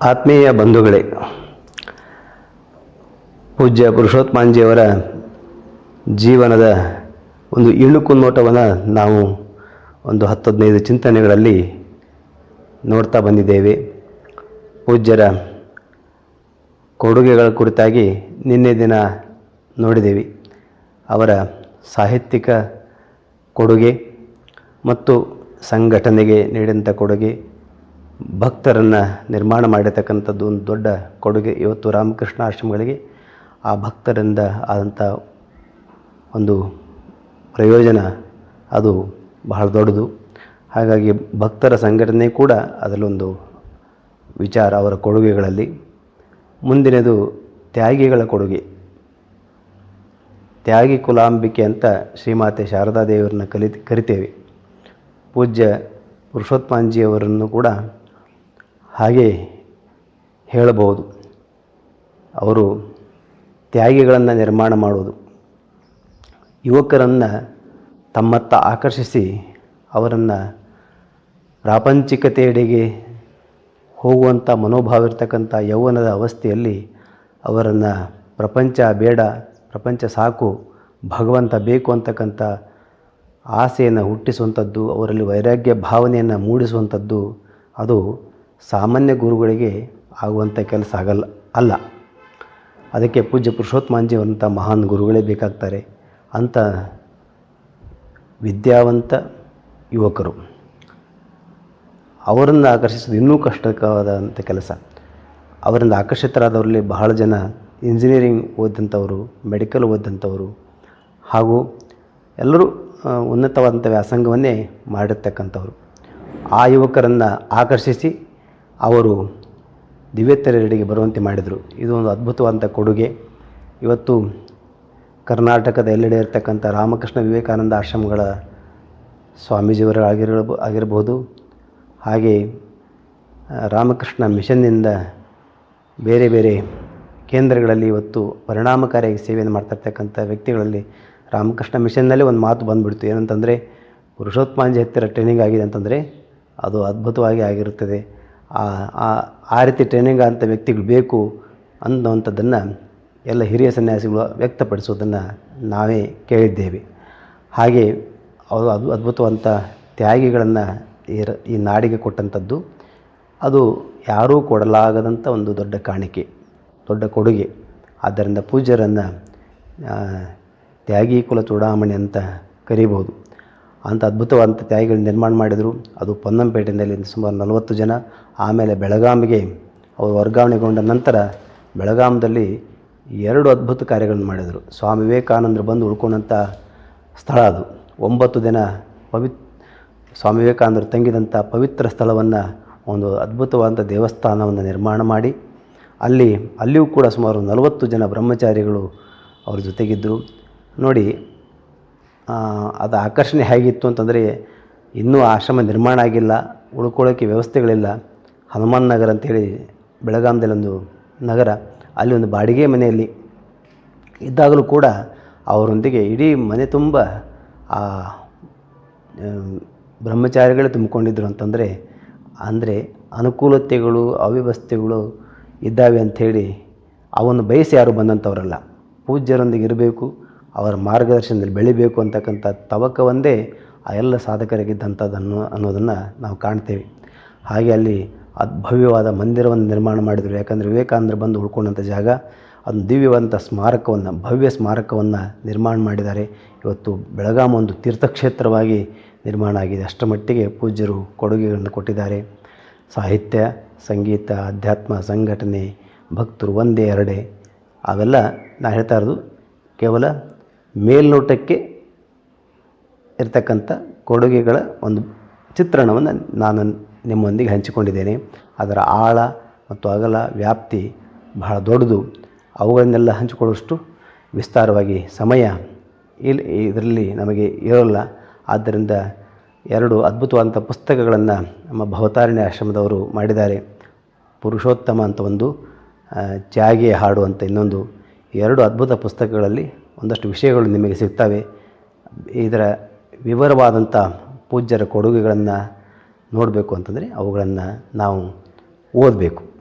ಆತ್ಮೀಯ ಬಂಧುಗಳೇ, ಪೂಜ್ಯ ಪುರುಷೋತ್ಮಾಂಜಿಯವರ ಜೀವನದ ಒಂದು ಇಳುಕು ನೋಟವನ್ನು ನಾವು ಒಂದು ಹತ್ತು ಹದಿನೈದು ಚಿಂತನೆಗಳಲ್ಲಿ ನೋಡ್ತಾ ಬಂದಿದ್ದೇವೆ. ಪೂಜ್ಯರ ಕೊಡುಗೆಗಳ ಕುರಿತಾಗಿ ನಿನ್ನೆ ದಿನ ನೋಡಿದ್ದೇವೆ ಅವರ ಸಾಹಿತ್ಯಿಕ ಕೊಡುಗೆ ಮತ್ತು ಸಂಘಟನೆಗೆ ನೀಡಿದಂಥ ಕೊಡುಗೆ ಭಕ್ತರನ್ನು ನಿರ್ಮಾಣ ಮಾಡಿರ್ತಕ್ಕಂಥದ್ದು ಒಂದು ದೊಡ್ಡ ಕೊಡುಗೆ. ಇವತ್ತು ರಾಮಕೃಷ್ಣ ಆಶ್ರಮಗಳಿಗೆ ಆ ಭಕ್ತರಿಂದ ಆದಂಥ ಒಂದು ಪ್ರಯೋಜನ ಅದು ಬಹಳ ದೊಡ್ಡದು. ಹಾಗಾಗಿ ಭಕ್ತರ ಸಂಘಟನೆ ಕೂಡ ಅದರಲ್ಲೊಂದು ವಿಚಾರ ಅವರ ಕೊಡುಗೆಗಳಲ್ಲಿ. ಮುಂದಿನದು ತ್ಯಾಗಿಗಳ ಕೊಡುಗೆ. ತ್ಯಾಗಿ ಕುಲಾಂಬಿಕೆ ಅಂತ ಶ್ರೀಮಾತೆ ಶಾರದಾ ದೇವರನ್ನ ಕಲಿ ಕರಿತೇವೆ. ಪೂಜ್ಯ ಪುರುಷೋತ್ತಮಾಂಜಿಯವರನ್ನು ಕೂಡ ಹಾಗೆ ಹೇಳಬಹುದು. ಅವರು ತ್ಯಾಗಿಗಳನ್ನು ನಿರ್ಮಾಣ ಮಾಡುವುದು. ಯುವಕರನ್ನು ತಮ್ಮತ್ತ ಆಕರ್ಷಿಸಿ ಅವರನ್ನು ಪ್ರಾಪಂಚಿಕತೆಯೆಡೆಗೆ ಹೋಗುವಂಥ ಮನೋಭಾವ ಇರ್ತಕ್ಕಂಥ ಯೌವನದ ಅವಸ್ಥೆಯಲ್ಲಿ ಅವರನ್ನು ಪ್ರಪಂಚ ಬೇಡ, ಪ್ರಪಂಚ ಸಾಕು, ಭಗವಂತ ಬೇಕು ಅಂತಕ್ಕಂಥ ಆಸೆಯನ್ನು ಹುಟ್ಟಿಸುವಂಥದ್ದು, ಅವರಲ್ಲಿ ವೈರಾಗ್ಯ ಭಾವನೆಯನ್ನು ಮೂಡಿಸುವಂಥದ್ದು, ಅದು ಸಾಮಾನ್ಯ ಗುರುಗಳಿಗೆ ಆಗುವಂಥ ಕೆಲಸ ಆಗಲ್ಲ ಅಲ್ಲ. ಅದಕ್ಕೆ ಪೂಜ್ಯ ಪುರುಷೋತ್ತಮಾಂಜಿಯವಂಥ ಮಹಾನ್ ಗುರುಗಳೇ ಬೇಕಾಗ್ತಾರೆ ಅಂತ ವಿದ್ಯಾವಂತ ಯುವಕರು. ಅವರನ್ನು ಆಕರ್ಷಿಸೋದು ಇನ್ನೂ ಕಷ್ಟಕರವಾದಂಥ ಕೆಲಸ. ಅವರಿಂದ ಆಕರ್ಷಿತರಾದವರಲ್ಲಿ ಬಹಳ ಜನ ಇಂಜಿನಿಯರಿಂಗ್ ಓದಿದಂಥವರು, ಮೆಡಿಕಲ್ ಓದಿದಂಥವರು ಹಾಗೂ ಎಲ್ಲರೂ ಉನ್ನತವಾದಂಥ ವ್ಯಾಸಂಗವನ್ನೇ ಮಾಡಿರ್ತಕ್ಕಂಥವ್ರು. ಆ ಯುವಕರನ್ನು ಆಕರ್ಷಿಸಿ ಅವರು ದಿವ್ಯತ್ತರೆಡೆಗೆ ಬರುವಂತೆ ಮಾಡಿದರು. ಇದು ಒಂದು ಅದ್ಭುತವಾದಂಥ ಕೊಡುಗೆ. ಇವತ್ತು ಕರ್ನಾಟಕದ ಎಲ್ಲೆಡೆ ಇರತಕ್ಕಂಥ ರಾಮಕೃಷ್ಣ ವಿವೇಕಾನಂದ ಆಶ್ರಮಗಳ ಸ್ವಾಮೀಜಿಯವರು ಆಗಿರ ಆಗಿರಬಹುದು. ಹಾಗೆ ರಾಮಕೃಷ್ಣ ಮಿಷನ್ನಿಂದ ಬೇರೆ ಬೇರೆ ಕೇಂದ್ರಗಳಲ್ಲಿ ಇವತ್ತು ಪರಿಣಾಮಕಾರಿಯಾಗಿ ಸೇವೆಯನ್ನು ಮಾಡ್ತಿರ್ತಕ್ಕಂಥ ವ್ಯಕ್ತಿಗಳಲ್ಲಿ ರಾಮಕೃಷ್ಣ ಮಿಷನ್ನಲ್ಲೇ ಒಂದು ಮಾತು ಬಂದುಬಿಡ್ತು. ಏನಂತಂದರೆ ಪುರುಷೋತ್ಮಾಂಜಿ ಹತ್ತಿರ ಟ್ರೈನಿಂಗ್ ಆಗಿದೆ ಅಂತಂದರೆ ಅದು ಅದ್ಭುತವಾಗಿ ಆಗಿರುತ್ತದೆ. ಆ, ಆ- ರೀತಿ ಟ್ರೈನಿಂಗ್ ಅಂತ ವ್ಯಕ್ತಿಗಳು ಬೇಕು ಅನ್ನುವಂಥದ್ದನ್ನು ಎಲ್ಲ ಹಿರಿಯ ಸನ್ಯಾಸಿಗಳು ವ್ಯಕ್ತಪಡಿಸೋದನ್ನು ನಾವೇ ಕೇಳಿದ್ದೇವೆ. ಹಾಗೆ ಅವರು ಅದು ಅದ್ಭುತವಂಥ ತ್ಯಾಗಿಗಳನ್ನು ಈ ರ- ಈ ನಾಡಿಗೆ ಕೊಟ್ಟಂಥದ್ದು ಅದು ಯಾರೂ ಕೊಡಲಾಗದಂಥ ಒಂದು ದೊಡ್ಡ ಕಾಣಿಕೆ, ದೊಡ್ಡ ಕೊಡುಗೆ. ಆದ್ದರಿಂದ ಪೂಜ್ಯರನ್ನು ತ್ಯಾಗಿ ಕುಲ ಚೂಡಾಮಣಿ ಅಂತ ಕರೀಬೋದು ಅಂಥ ಅದ್ಭುತವಾದಂಥ ತ್ಯಾಗಿಗಳು ನಿರ್ಮಾಣ ಮಾಡಿದರು. ಅದು ಪೊನ್ನಂಪೇಟೆಯಲ್ಲಿ ಸುಮಾರು ನಲವತ್ತು ಜನ. ಆಮೇಲೆ ಬೆಳಗಾವಿಗೆ ಅವರು ವರ್ಗಾವಣೆಗೊಂಡ ನಂತರ ಬೆಳಗಾಮದಲ್ಲಿ ಎರಡು ಅದ್ಭುತ ಕಾರ್ಯಗಳನ್ನು ಮಾಡಿದರು. ಸ್ವಾಮಿ ವಿವೇಕಾನಂದರು ಬಂದು ಉಳ್ಕೊಂಡಂಥ ಸ್ಥಳ ಅದು. ಒಂಬತ್ತು ದಿನ ಪವಿತ್, ಸ್ವಾಮಿ ವಿವೇಕಾನಂದರು ತಂಗಿದಂಥ ಪವಿತ್ರ ಸ್ಥಳವನ್ನು ಒಂದು ಅದ್ಭುತವಾದಂಥ ದೇವಸ್ಥಾನವನ್ನು ನಿರ್ಮಾಣ ಮಾಡಿ. ಅಲ್ಲಿ, ಅಲ್ಲಿಯೂ ಕೂಡ ಸುಮಾರು ನಲವತ್ತು ಜನ ಬ್ರಹ್ಮಚಾರಿಗಳು ಅವ್ರ ಜೊತೆಗಿದ್ದರು ನೋಡಿ ಅದು ಆಕರ್ಷಣೆ ಹೇಗಿತ್ತು ಅಂತಂದರೆ ಇನ್ನೂ ಆಶ್ರಮ ನಿರ್ಮಾಣ ಆಗಿಲ್ಲ ಉಳ್ಕೊಳ್ಳೋಕ್ಕೆ ವ್ಯವಸ್ಥೆಗಳಿಲ್ಲ. ಹನುಮಾನ್ ನಗರ ಅಂತೇಳಿ ಬೆಳಗಾಮದಲ್ಲಿ ಒಂದು ನಗರ, ಅಲ್ಲಿ ಒಂದು ಬಾಡಿಗೆ ಮನೆಯಲ್ಲಿ ಇದ್ದಾಗಲೂ ಕೂಡ ಅವರೊಂದಿಗೆ ಇಡೀ ಮನೆ ತುಂಬ ಆ, ಬ್ರಹ್ಮಚಾರಿಗಳೇ ತುಂಬಿಕೊಂಡಿದ್ರು ಅಂತಂದರೆ, ಅಂದರೆ ಅನುಕೂಲತೆಗಳು, ಅವ್ಯವಸ್ಥೆಗಳು ಇದ್ದಾವೆ ಅಂಥೇಳಿ ಅವನ್ನು ಬಯಸಿ ಯಾರು ಬಂದಂಥವರಲ್ಲ. ಪೂಜ್ಯರೊಂದಿಗೆ ಇರಬೇಕು ಅವರ ಮಾರ್ಗದರ್ಶನದಲ್ಲಿ ಬೆಳಿಬೇಕು ಅಂತಕ್ಕಂಥ ತವಕ ಆ ಎಲ್ಲ ಸಾಧಕರಿಗಿದ್ದಂಥದ್ದನ್ನು ಅನ್ನೋದನ್ನು ನಾವು ಕಾಣ್ತೇವೆ. ಹಾಗೆ ಅಲ್ಲಿ ಅದ್ಭವ್ಯವಾದ ಮಂದಿರವನ್ನು ನಿರ್ಮಾಣ ಮಾಡಿದರು. ಯಾಕಂದರೆ ವಿವೇಕಾನಂದರು ಬಂದು ಉಳ್ಕೊಂಡಂಥ ಜಾಗ ಅದನ್ನು ದಿವ್ಯವಂತ ಸ್ಮಾರಕವನ್ನು, ಭವ್ಯ ಸ್ಮಾರಕವನ್ನು ನಿರ್ಮಾಣ ಮಾಡಿದ್ದಾರೆ. ಇವತ್ತು ಬೆಳಗಾಂ ಒಂದು ತೀರ್ಥಕ್ಷೇತ್ರವಾಗಿ ನಿರ್ಮಾಣ ಆಗಿದೆ. ಅಷ್ಟರ ಮಟ್ಟಿಗೆ ಪೂಜ್ಯರು ಕೊಡುಗೆಗಳನ್ನು ಕೊಟ್ಟಿದ್ದಾರೆ. ಸಾಹಿತ್ಯ, ಸಂಗೀತ, ಅಧ್ಯಾತ್ಮ, ಸಂಘಟನೆ, ಭಕ್ತರು ಒಂದೇ ಎರಡೇ. ಅವೆಲ್ಲ ನಾ ಹೇಳ್ತಾ ಇರೋದು ಕೇವಲ ಮೇಲ್ನೋಟಕ್ಕೆ ಇರತಕ್ಕಂಥ ಕೊಡುಗೆಗಳ ಒಂದು ಚಿತ್ರಣವನ್ನು ನಾನು ನಿಮ್ಮೊಂದಿಗೆ ಹಂಚಿಕೊಂಡಿದ್ದೇನೆ. ಅದರ ಆಳ ಮತ್ತು ಅಗಲ, ವ್ಯಾಪ್ತಿ ಬಹಳ ದೊಡ್ಡದು. ಅವುಗಳನ್ನೆಲ್ಲ ಹಂಚಿಕೊಳ್ಳುವಷ್ಟು ವಿಸ್ತಾರವಾಗಿ ಸಮಯ ಇಲ್ಲಿ ಇದರಲ್ಲಿ ನಮಗೆ ಇರೋಲ್ಲ. ಆದ್ದರಿಂದ ಎರಡು ಅದ್ಭುತವಾದಂಥ ಪುಸ್ತಕಗಳನ್ನು ನಮ್ಮ ಭವತಾರಣ್ಯ ಆಶ್ರಮದವರು ಮಾಡಿದ್ದಾರೆ. ಪುರುಷೋತ್ತಮ ಅಂತ ಒಂದು ತ್ಯಾಗಿಯ ಹಾಡು ಅಂತ ಇನ್ನೊಂದು. ಎರಡು ಅದ್ಭುತ ಪುಸ್ತಕಗಳಲ್ಲಿ ಒಂದಷ್ಟು ವಿಷಯಗಳು ನಿಮಗೆ ಸಿಗ್ತವೆ. ಇದರ ವಿವರವಾದಂಥ ಪೂಜ್ಯರ ಕೊಡುಗೆಗಳನ್ನು ನೋಡಬೇಕು ಅಂತಂದರೆ ಅವುಗಳನ್ನು ನಾವು ಓದಬೇಕು.